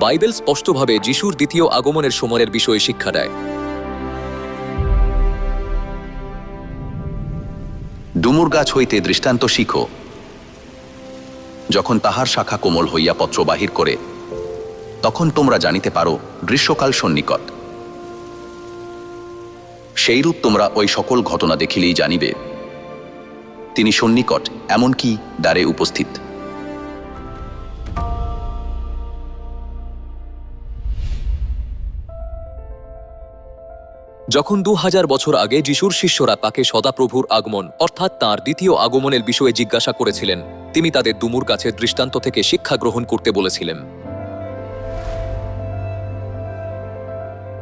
Bible স্পষ্টভাবে যিশুর দ্বিতীয় আগমনের সময়ের বিষয়ে শিক্ষা দেয়। ডুমুর গাছ হইতে দৃষ্টান্ত শিখো। যখন তাহার শাখা কোমল হইয়া পত্র বাহির করে, তখন তোমরা জানিতে পারো গ্রীষ্মকাল সন্নিকট। সেইরূপ তোমরা ওই সকল ঘটনা দেখিলেই জানিবে, তিনি সন্নিকট, এমনকি দ্বারে উপস্থিত। যখন দু হাজার বছর আগে যিশুর শিষ্যরা তাকে সদাপ্রভুর আগমন, অর্থাৎ তার দ্বিতীয় আগমনের বিষয়ে জিজ্ঞাসা করেছিলেন, তিনি তাদের দুমুর গাছের দৃষ্টান্ত থেকে শিক্ষা গ্রহণ করতে বলেছিলেন।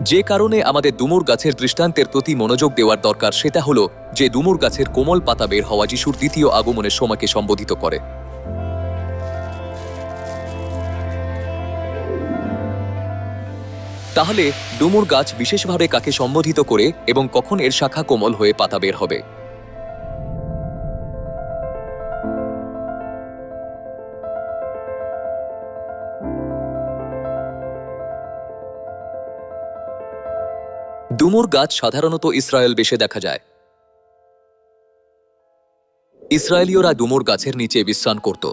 যে কারণে আমাদের ডুমুর গাছের দৃষ্টান্তের প্রতি মনোযোগ দেওয়ার দরকার সেটা হলো, যে ডুমুর গাছের কোমল পাতা বের হওয়া যিশুর দ্বিতীয় আগমনের সময়কে সম্বোধিত করে। তাহলে ডুমুর গাছ বিশেষভাবে কাকে সম্বোধিত করে এবং কখন এর শাখা কোমল হয়ে পাতা বের হবে? ডুমুর গাছ সাধারণত ইসরায়েল বেশে দেখা যায়। ইসরায়েলীয়রা ডুমুর গাছের নিচে বিশ্রাম করত।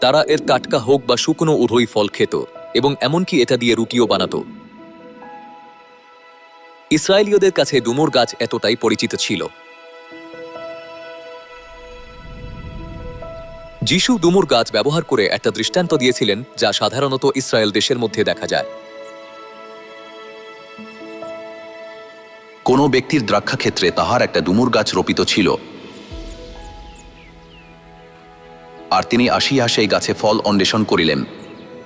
তারা এর টাটকা হোক বা শুকনো উভয় ফল খেত। এবং এমনকি এটা দিয়ে রুটিও বানাতো। ইসরায়েলীয়দের কাছে ডুমুর গাছ এতটাই পরিচিত ছিল। যিশু ডুমুর গাছ ব্যবহার করে একটা দৃষ্টান্ত দিয়েছিলেন যা সাধারণত ইসরায়েল দেশের মধ্যে দেখা যায়। কোন ব্যক্তির দ্রাক্ষাক্ষেত্রে তাহার একটা ডুমুর গাছ রোপিত ছিল। আর তিনি আসিয়া সেই গাছে ফল অন্বেষণ করিলেন।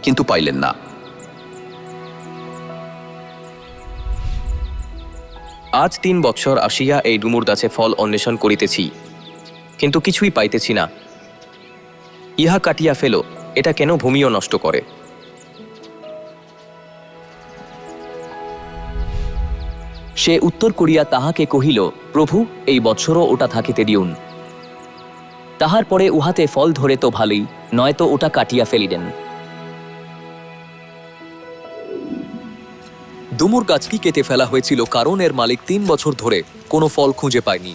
কিন্তু পাইলেন না। আজ তিন বৎসর আসিয়া এই ডুমুর গাছে ফল অন্বেষণ করিতেছি, কিন্তু কিছুই পাইতেছি না। ইহা কাটিয়া ফেল, এটা কেন ভূমিও নষ্ট করে? সে উত্তর করিয়া তাহাকে কহিল, প্রভু, এই বৎসরও ওটা থাকিতে দিউন। তাহার পরে উহাতে ফল ধরে তো ভালোই, নয়তো ওটা কাটিয়া ফেলিলেন। ডুমুর গাছটি কেটে ফেলা হয়েছিল কারণ এর মালিক তিন বছর ধরে কোনো ফল খুঁজে পায়নি।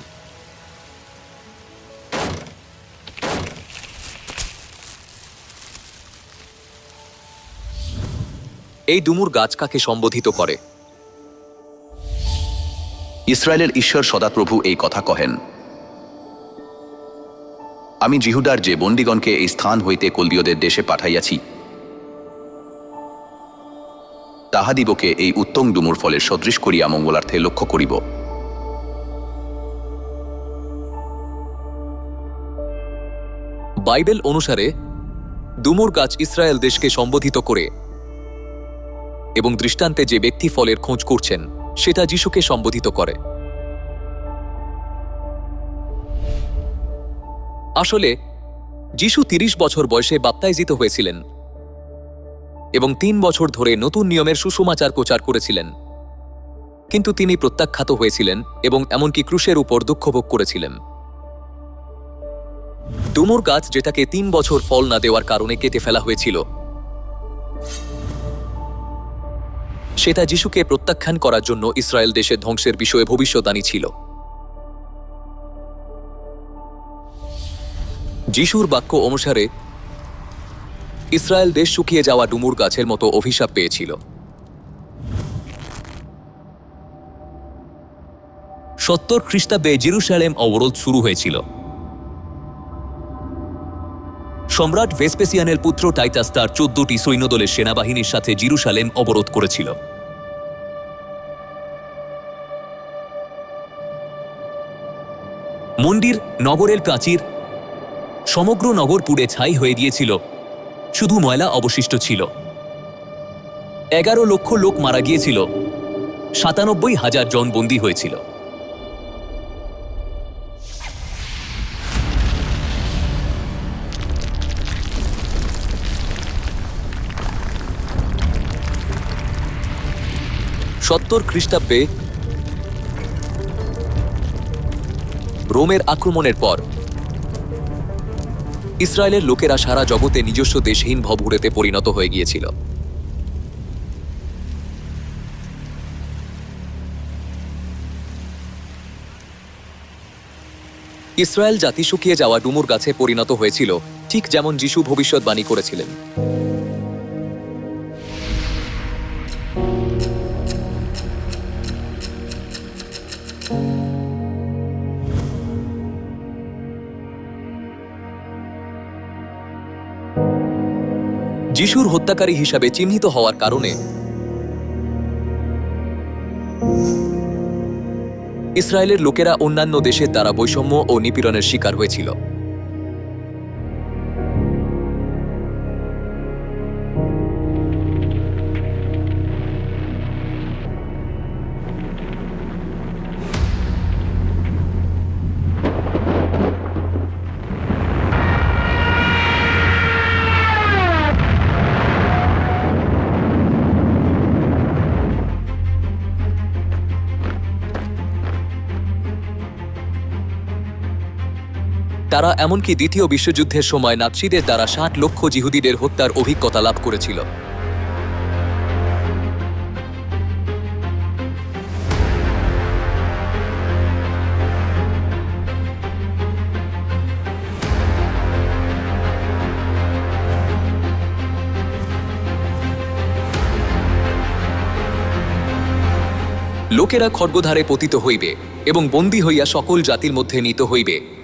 এই ডুমুর গাছ কাকে সম্বোধিত করে? ইসরায়েলের ঈশ্বর সদাপ্রভু এই কথা কহেন, আমি জিহুদার যে বন্দিগণকে এই স্থান হইতে কলদীয়দের দেশে পাঠাইয়াছি তাহাদিবকে এই উত্তম ডুমুর ফলের সদৃশ করিয়া মঙ্গলার্থে লক্ষ্য করিব। বাইবেল অনুসারে, ডুমুর গাছ ইসরায়েল দেশকে সম্বোধিত করে এবং দৃষ্টান্তে যে ব্যক্তি ফলের খোঁজ করছেন, সেটা যিশুকে সম্বোধিত করে। আসলে, যিশু তিরিশ বছর বয়সে বাপ্তাইজিত হয়েছিলেন। এবং তিন বছর ধরে নতুন নিয়মের সুসমাচার প্রচার করেছিলেন। কিন্তু তিনি প্রত্যাখ্যাত হয়েছিলেন এবং এমনকি ক্রুশের উপর দুঃখভোগ করেছিলেন। ডুমুর গাছ যেটাকে তিন বছর ফল না দেওয়ার কারণে কেটে ফেলা হয়েছিল, সেটা যিশুকে প্রত্যাখ্যান করার জন্য ইসরায়েল দেশের ধ্বংসের বিষয়ে ভবিষ্যদ্বাণী ছিল। যিশুর বাক্য অনুসারে ইসরায়েল দেশ শুকিয়ে যাওয়া ডুমুর গাছের মতো অভিশাপ পেয়েছিল। সত্তর খ্রিস্টাব্দে জেরুসালেম অবরোধ শুরু হয়েছিল। সম্রাট ভেসপেসিয়ানের পুত্র টাইটাস তার চোদ্দটি সৈন্যদলের সেনাবাহিনীর সাথে জিরুসালেম অবরোধ করেছিল। মন্দির নগরের প্রাচীর সমগ্র নগর পুড়ে ছাই হয়ে গিয়েছিল। শুধু ময়লা অবশিষ্ট ছিল। এগারো লক্ষ লোক মারা গিয়েছিল। সাতানব্বই হাজার জন বন্দী হয়েছিল। সত্তর খ্রিস্টাব্দে রোমের আক্রমণের পর ইসরায়েলের লোকেরা সারা জগতে নিজস্ব দেশহীন ভবঘুরেতে পরিণত হয়ে গিয়েছিল। ইসরায়েল জাতি শুকিয়ে যাওয়া ডুমুর গাছে পরিণত হয়েছিল, ঠিক যেমন যিশু ভবিষ্যৎবাণী করেছিলেন। যিশুর হত্যাকারী হিসাবে চিহ্নিত হওয়ার কারণে ইসরায়েলের লোকেরা অন্যান্য দেশের দ্বারা বৈষম্য ও নিপীড়নের শিকার হয়েছিল। তারা এমনকি দ্বিতীয় বিশ্বযুদ্ধের সময় নাৎসিদের দ্বারা ষাট লক্ষ জিহুদিদের হত্যার অভিজ্ঞতা লাভ করেছিল। লোকেরা খড়গধারে পতিত হইবে এবং বন্দী হইয়া সকল জাতির মধ্যে নিত হইবে।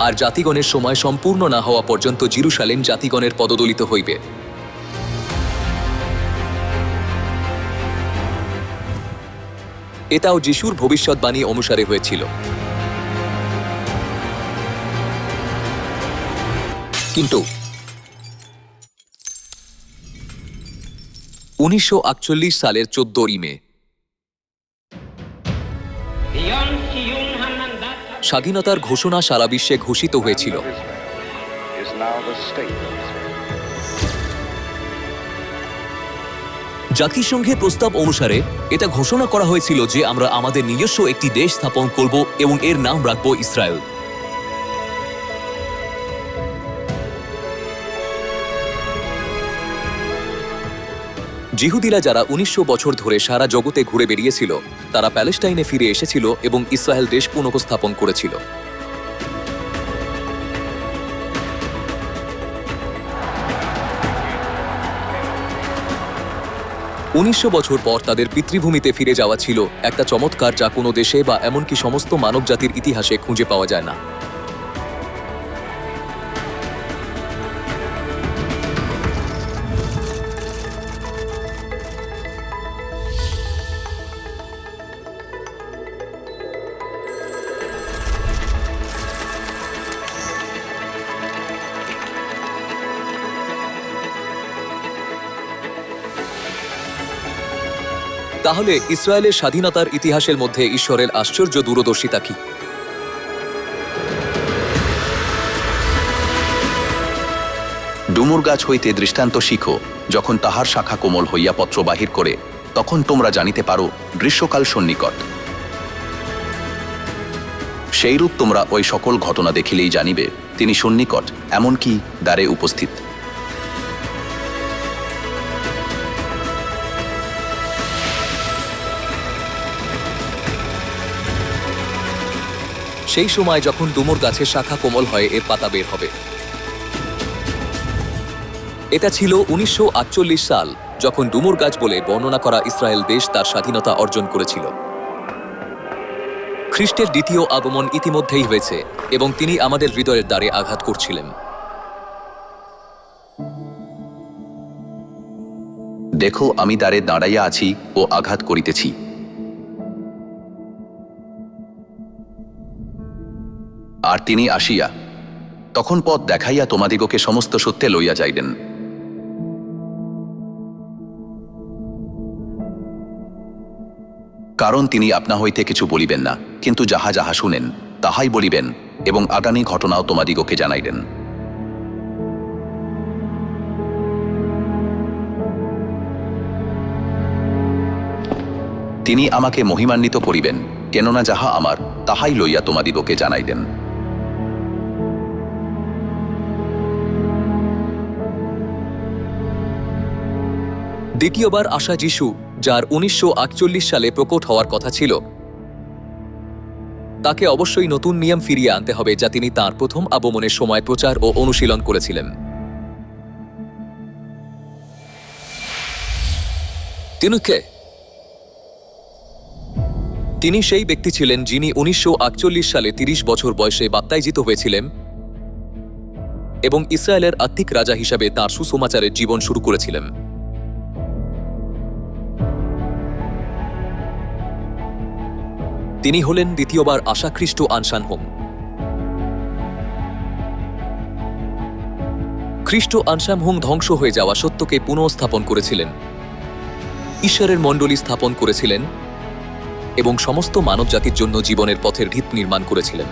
আর জাতিগণের সময় সম্পূর্ণ না হওয়া পর্যন্ত জিরুসালেম জাতিগণের পদদলিত হইবে। এটাও যিশুর ভবিষ্যৎবাণী অনুসারে হয়েছিল। কিন্তু উনিশশো আটচল্লিশ সালের চোদ্দই মে স্বাধীনতার ঘোষণা সারা বিশ্বে ঘোষিত হয়েছিল. জাতিসংঘের প্রস্তাব অনুসারে এটা ঘোষণা করা হয়েছিল যে আমরা আমাদের নিজস্ব একটি দেশ স্থাপন করব এবং এর নাম রাখব ইসরায়েল জিহুদিরা যারা উনিশশো বছর ধরে সারা জগতে ঘুরে বেরিয়েছিল, তারা প্যালেস্টাইনে ফিরে এসেছিল এবং ইসরায়েল দেশ পুনঃস্থাপন করেছিল। উনিশশো বছর পর তাদের পিতৃভূমিতে ফিরে যাওয়া ছিল একটা চমৎকার যা কোনো দেশে বা এমনকি সমস্ত মানবজাতির ইতিহাসে খুঁজে পাওয়া যায় না। তাহলে ইসরায়েলের স্বাধীনতার ইতিহাসের মধ্যে ঈশ্বরের আশ্চর্য দূরদর্শিতা কি? ডুমুর গাছ হইতে দৃষ্টান্ত শিখো, যখন তাহার শাখা কোমল হইয়া পত্র বাহির করে, তখন তোমরা জানিতে পারো গ্রীষ্মকাল সন্নিকট। সেইরূপ তোমরা ওই সকল ঘটনা দেখিলেই জানিবে, তিনি সন্নিকট, এমনকি দ্বারে উপস্থিত। সেই সময় যখন ডুমুর গাছের শাখা কোমল হয় এর পাতা বের হবে। এটা ছিল উনিশশো আটচল্লিশ সাল, যখন ডুমুর গাছ বলে বর্ণনা করা ইসরায়েল দেশ তার স্বাধীনতা অর্জন করেছিল। খ্রিস্টের দ্বিতীয় আগমন ইতিমধ্যেই হয়েছে এবং তিনি আমাদের হৃদয়ের দ্বারে আঘাত করছিলেন। দেখো, আমি দ্বারে দাঁড়াইয়া আছি ও আঘাত করিতেছি। আর তিনি আসিয়া, তখন পথ দেখাইয়া তোমাদিগকে সমস্ত সত্যে লইয়া যাইবেন। কারণ তিনি আপনা হইতে কিছু বলিবেন না, কিন্তু যাহা যাহা শুনেন, তাহাই বলিবেন এবং আগামী ঘটনাও তোমাদিগকে জানাইবেন। তিনি আমাকে মহিমান্বিত করিবেন, কেননা যাহা আমার, তাহাই লইয়া তোমাদিগকে জানাইলেন দ্বিতীয়বার আসা যিশু, যার উনিশশো আটচল্লিশ সালে প্রকট হওয়ার কথা ছিল। তাকে অবশ্যই নতুন নিয়ম ফিরিয়ে আনতে হবে, যা তিনি তার প্রথম আগমনের সময় প্রচার ও অনুশীলন করেছিলেন। তিনি তিনি সেই ব্যক্তি ছিলেন যিনি উনিশশো আটচল্লিশ সালে ৩০ বছর বয়সে বাপ্তাইজিত হয়েছিলেন এবং ইসরায়েলের আত্মিক রাজা হিসাবে তার সুসমাচারের জীবন শুরু করেছিলেন। তিনি হলেন দ্বিতীয়বার আশাখ্রিস্ট আনসান হোম। খ্রিস্ট আনসাম হুং ধ্বংস হয়ে যাওয়া সত্যকে পুনঃস্থাপন করেছিলেন। ঈশ্বরের মণ্ডলী স্থাপন করেছিলেন এবং সমস্ত মানবজাতির জন্য জীবনের পথের ভিত নির্মাণ করেছিলেন।